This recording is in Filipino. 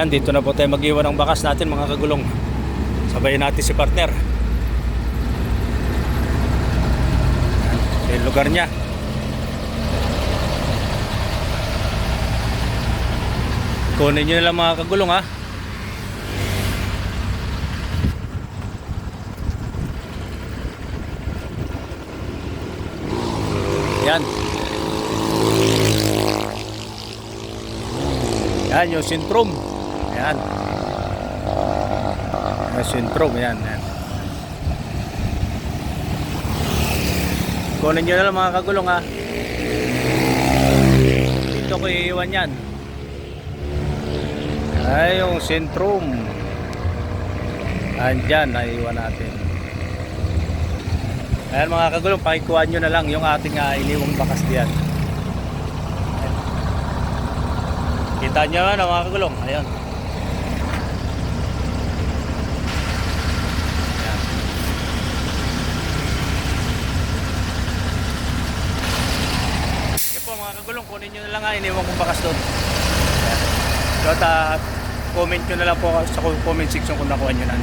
Ayan, dito na po tayo mag-iwan ng bakas natin mga kagulong. Sabayin natin si partner. Sa lugar niya. Kunin nyo na lang mga kagulong ha. Yan. Yan yung syndrome. Yan. Yung syndrome. Yan. yan. Kunin nyo na lang mga kagulong ha. Dito ko iiwan yan. Ay, yung syndrome. Andyan, naiiwan natin. Ayan mga kagulong, pakikuha nyo na lang yung ating uh, iniwang bakas diyan. Kita nyo na mga kagulong, ayan. Ayan. Sige po mga kagulong, kunin nyo na lang ha, iniwang kong bakas doon. So, at, ah, comment nyo na lang po sa comment section kung nakuha nyo na.